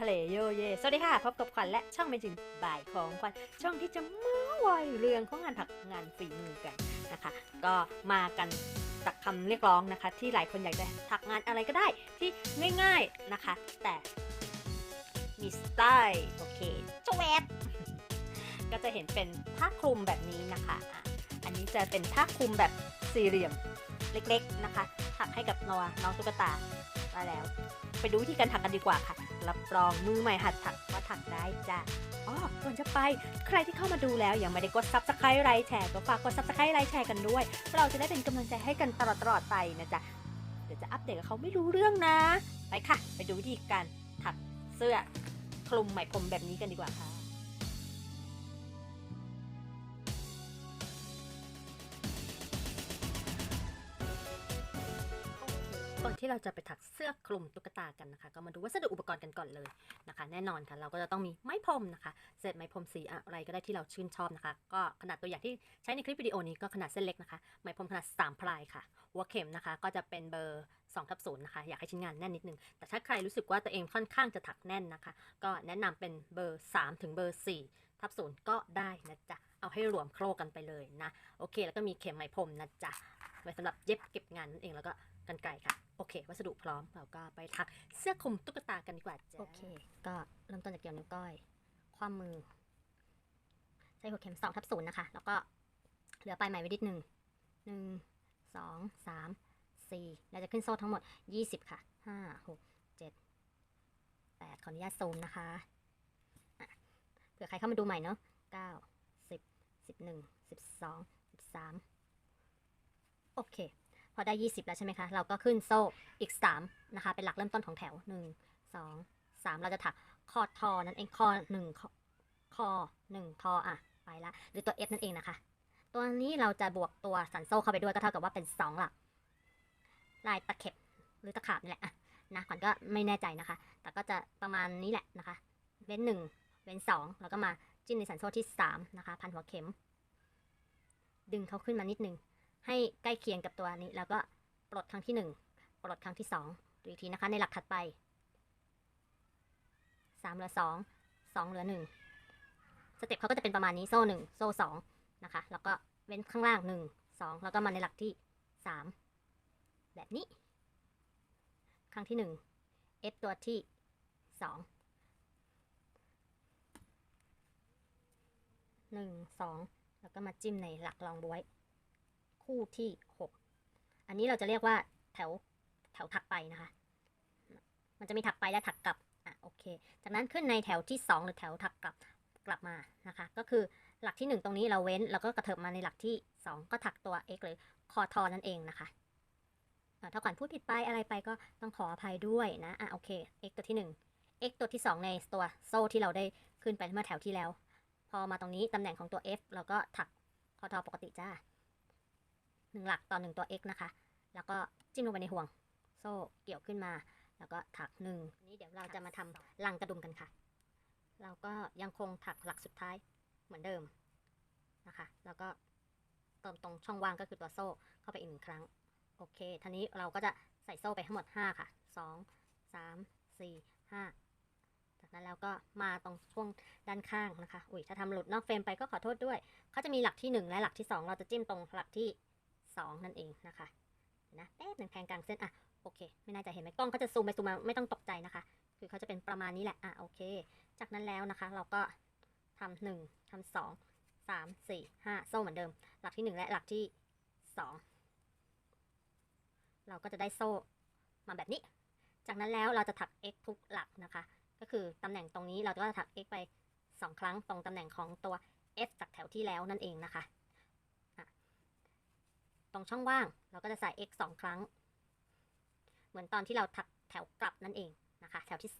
ฮัลโหลโยเย สวัสดีค่ะ พบกับขวัญและช่องไม่จริงบ่ายของขวัญช่องที่จะมาวอยเรื่องของงานถักงานฝีมือกันนะคะ ก็มากันจากคำเรียกร้องนะคะ ที่หลายคนอยากจะถักงานอะไรก็ได้ที่ง่าย ๆนะคะ แต่มีสไตล์โอเคจวบก็จะเห็นเป็นผ้าคลุมแบบนี้นะคะอะอันนี้จะเป็นผ้าคลุมแบบสี่เหลี่ยมเล็กๆนะคะถักให้กับนวน้องตุ๊กตา ได้แล้ว ไปดูวิธีการถักกันดีกว่าค่ะ รับรองมือใหม่หัดถักว่าถักได้จ้ะอ๋อก่อนจะไป ใครที่เข้ามาดูแล้วยังไม่ได้กด subscribe ไลค์แชร์ก็ฝากกด subscribe ไลค์แชร์กันด้วย เราจะได้เป็นกำลังใจให้กันตลอดตลอดไปนะจ๊ะ เดี๋ยวจะอัปเดตกับเขาไม่รู้เรื่องนะ ไปค่ะ ไปดูวิธีการถักเสื้อคลุมไหมพรมแบบนี้กันดีกว่าค่ะ ก่อนที่เราจะไปถักเสื้อคลุมตุ๊กตากันนะคะ ก็มาดูวัสดุอุปกรณ์กันก่อนเลยนะคะ แน่นอนค่ะ เราก็จะต้องมีไม้พรมนะคะเศษไม้พรมสีอะไรก็ได้ที่เราชื่นชอบนะคะ ก็ขนาดตัวอย่างที่ใช้ในคลิปวิดีโอนี้ก็ขนาดเส้นเล็กนะคะ ไม้พรมขนาด 3 พลายค่ะ หัวเข็มนะคะ ก็จะเป็นเบอร์2ทับ0นย์นะคะ อยากให้ชิ้นงานแน่นนิดนึง แต่ถ้าใครรู้สึกว่าตัวเองค่อนข้างจะถักแน่นนะคะ ก็แนะนำเป็นเบอร์ 3 ถึงเบอร์4ทับ0ก็ได้นะจ๊ะเอาให้รวมโครกันไปเลยนะโอเค แล้วก็มีเข็มไหมพรมนะจ๊ะไว้สำหรับเย็บเก็บงานนั่นเองแล้วก็กันไกลค่ะ โอเค วัสดุพร้อมเราก็ไปถักเสื้อคลุมตุ๊กตากันดีกว่าจ้ะโอเค ก็เริ่มต้นจากเกี่ยวนิ้วก้อย คว่ำมือ ใช้หัวเข็มสองทับศูนย์นะคะ แล้วก็เหลือปลายไหมไว้นิดหนึ่งหนึ่งสองสามสี่เราจะขึ้นโซ่ทั้งหมดยี่สิบค่ะห้าหกเจ็ดแปดขออนุญาตซูมนะคะะเผื่อใครเข้ามาดูใหม่เนาะเก้าสิบสิบหนึ่งสิบสองสิบสามโอเค พอได้ 20 แล้วใช่ไหมคะ เราก็ขึ้นโซ่อีก 3 นะคะ เป็นหลักเริ่มต้นของแถว 1 2 3 เราจะถักคอทอนั่นเองคอ1คอ1ทออะ ไปละ หรือตัว F นั่นเองนะคะ ตัวนี้เราจะบวกตัวสันโซ่เข้าไปด้วยก็เท่ากับว่าเป็น 2 หลัก ลายตะเข็บหรือตะขาบนี่แหละอะนะขวัญก็ไม่แน่ใจนะคะ แต่ก็จะประมาณนี้แหละนะคะ เว้น 1 เว้น 2 แล้วก็มาจิ้มในสันโซ่ที่ 3 นะคะ พันหัวเข็ม ดึงเขาขึ้นมานิดนึง ให้ใกล้เคียงกับตัวนี้ แล้วก็ปลดครั้งที่หนึ่งปลดครั้งที่สองดูอีกทีนะคะในหลักถัดไปสามเหลือสองสองเหลือหนึ่งสเต็ปเขาก็จะเป็นประมาณนี้โซ่หนึ่งโซ่สองนะคะ แล้วก็เว้นข้างล่างหนึ่งสองแล้วก็มาในหลักที่สามแบบนี้ ครั้งที่หนึ่ง F ตัวที่สองหนึ่งสองแล้วก็มาจิ้มในหลักรองบวย คู่ที่ 6 อันนี้เราจะเรียกว่าแถวแถวถักไปนะคะ มันจะมีถักไปและถักกลับ อะโอเค จากนั้นขึ้นในแถวที่ 2 หรือแถวถักกลับกลับมานะคะ ก็คือหลักที่ 1 ตรงนี้เราเว้นแล้วก็กระเถิบมาในหลักที่ 2 ก็ถักตัว x หรือคอทอนั่นเองนะคะอะถ้าก่อนพูดผิดไปอะไรไปก็ต้องขออภัยด้วยนะ อะโอเค x ตัวที่ 1 x ตัวที่ 2 ในตัวโซ่ที่เราได้ขึ้นไปเมื่อแถวที่แล้ว พอมาตรงนี้ตำแหน่งของตัว f เราก็ถักคอทอปกติจ้า หนึ่งหลักต่อหนึ่งตัว x นะคะ แล้วก็จิ้มลงไปในห่วง โซ่เกี่ยวขึ้นมา แล้วก็ถักหนึ่งนี้เดี๋ยวเราจะมาทำลังกระดุมกันค่ะ เราก็ยังคงถักหลักสุดท้ายเหมือนเดิมนะคะ แล้วก็เติมตรงช่องว่างก็คือตัวโซ่เข้าไปอีกหนึ่งครั้ง โอเคทีนี้เราก็จะใส่โซ่ไปทั้งหมด 5 ค่ะ 2 3 4 5 จากนั้นแล้วก็มาตรงช่วงด้านข้างนะคะ อุ้ยถ้าทำหลุดนอกเฟรมไปก็ขอโทษด้วย เขาจะมีหลักที่ 1 และหลักที่ 2 เราจะจิ้มตรงหลักที่ 2 นั่นเองนะคะนะแป๊บหนึ่งแทงกลางเส้นอะโอเค ไม่น่าจะเห็นไหมกล้องเขาจะซูมไปซูมมาไม่ต้องตกใจนะคะ คือเขาจะเป็นประมาณนี้แหละอะโอเค จากนั้นแล้วนะคะ เราก็ทำหนึ่งทำสองสามสี่ห้าโซ่เหมือนเดิม หลักที่หนึ่งและหลักที่สองเราก็จะได้โซ่มาแบบนี้ จากนั้นแล้วเราจะถัก x ทุกหลักนะคะ ก็คือตำแหน่งตรงนี้เราก็จะถัก x ไปสองครั้งตรงตำแหน่งของตัว f จากแถวที่แล้วนั่นเองนะคะ รงช่องว่าง เราก็จะใส่ x 2 ครั้ง เหมือนตอนที่เราถักแถวกลับนั่นเองนะคะ แถวที่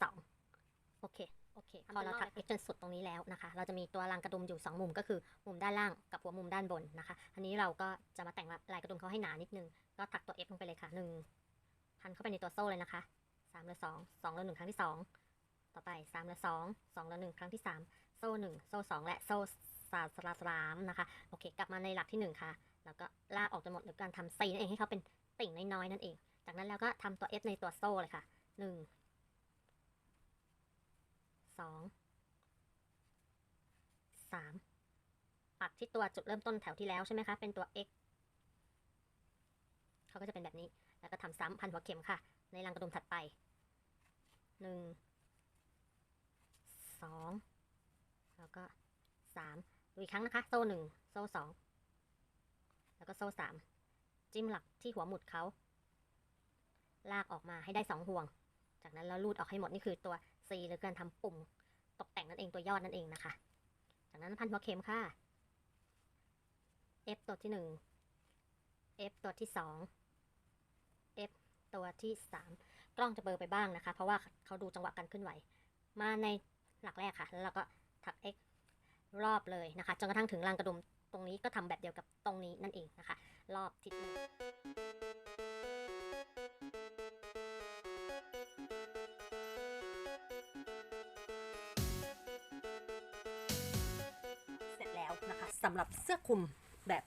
2 โอเคโอเคพอเราถัก x จนสุดตรงนี้แล้วนะคะ เราจะมีตัวรางกระดุมอยู่ 2 มุมก็คือมุมด้านล่างกับหัวมุมด้านบนนะคะ อันนี้เราก็จะมาแต่งลายกระดุมเขาให้หนานิดนึง ก็ถักตัว f ลงไปเลยค่ะ 1 พันเข้าไปในตัวโซ่เลยนะคะ3เหลือ2 2เหลือ1ครั้งที่ 2 ต่อไป3เหลือ2 2เหลือ1ครั้งที่ 3 โซ่ 1 โซ่ 2 และโซ่สาสลาสลามนะคะ โอเค กลับมาในหลักที่ 1 ค่ะ แล้วก็ลากออกจนหมดหรือการทำซีนั่นเองให้เขาเป็นติ่งน้อยๆนั่นเอง จากนั้นแล้วก็ทำตัว F ในตัวโซ่เลยค่ะ1สองสามปักที่ตัวจุดเริ่มต้นแถวที่แล้วใช่ไหมคะ เป็นตัว x เขาก็จะเป็นแบบนี้ แล้วก็ทำซ้ำพันหัวเข็มค่ะ ในรังกระดุมถัดไปหนึ่งสองแล้วก็สามดูอีกครั้งนะคะ โซ่หนึ่งโซ่สอง แล้วก็โซ่สามจิ้มหลักที่หัวหมุดเขาลากออกมาให้ได้สองห่วง จากนั้นแล้วรูดออกให้หมดนี่คือตัว C หรือการทำปุ่มตกแต่งนั่นเองตัวยอดนั่นเองนะคะ จากนั้นพันหัวเข็มค่ะ F ตัวที่หนึ่ง F ตัวที่สอง F ตัวที่สามกล้องจะเบลอไปบ้างนะคะ เพราะว่าเขาดูจังหวะการเคลื่อนไหว มาในหลักแรกค่ะ แล้วเราก็ถัก X รอบเลยนะคะ จนกระทั่งถึงรังกระดุม ตรงนี้ก็ทำแบบเดียวกับตรงนี้นั่นเองนะคะ รอบทิศหนึ่งเสร็จแล้วนะคะสำหรับเสื้อคลุมแบบ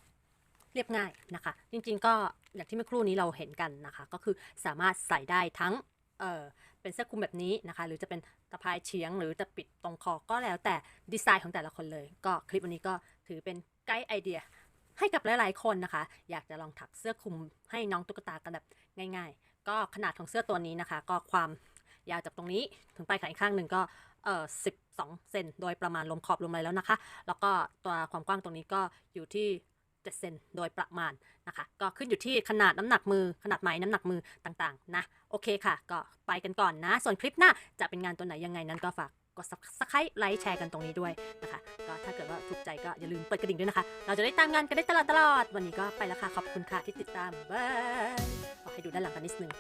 เรียบง่ายนะคะ จริงๆก็อย่างที่เมื่อครู่นี้เราเห็นกันนะคะ ก็คือสามารถใส่ได้ทั้งเออเป็นเสื้อคลุมแบบนี้นะคะ หรือจะเป็นตะพายเฉียง หรือจะปิดตรงคอก็แล้วแต่ดีไซน์ของแต่ละคนเลย ก็คลิปวันนี้ก็ถือเป็น ไกด์ไอเดียให้กับหลาย ๆ คนนะคะ อยากจะลองถักเสื้อคลุมให้น้องตุ๊กตากันแบบง่าย ๆ ก็ขนาดของเสื้อตัวนี้นะคะ ก็ความยาวจากตรงนี้ถึงปลายแขาอีกข้างหนึ่งก็เอ่อ12 เซนโดยประมาณรวมขอบรวมอะไรแล้วนะคะ แล้วก็ตัวความกว้างตรงนี้ก็อยู่ที่7เซนโดยประมาณนะคะ ก็ขึ้นอยู่ที่ขนาดน้ำหนักมือ ขนาดไหมน้ำหนักมือต่าง ๆ นะ โอเคค่ะ ก็ไปกันก่อนนะ ส่วนคลิปหน้าจะเป็นงานตัวไหนยังไงนั้นก็ฝาก กด subscribe ไลค์แชร์กันตรงนี้ด้วยนะคะ ก็ถ้าเกิดว่าถูกใจก็อย่าลืมเปิดกระดิ่งด้วยนะคะ เราจะได้ตามงานกันได้ตลอดตลอด วันนี้ก็ไปแล้วค่ะ ขอบคุณค่ะที่ติดตามบายขอให้ดูด้านหลังกันนิดนึง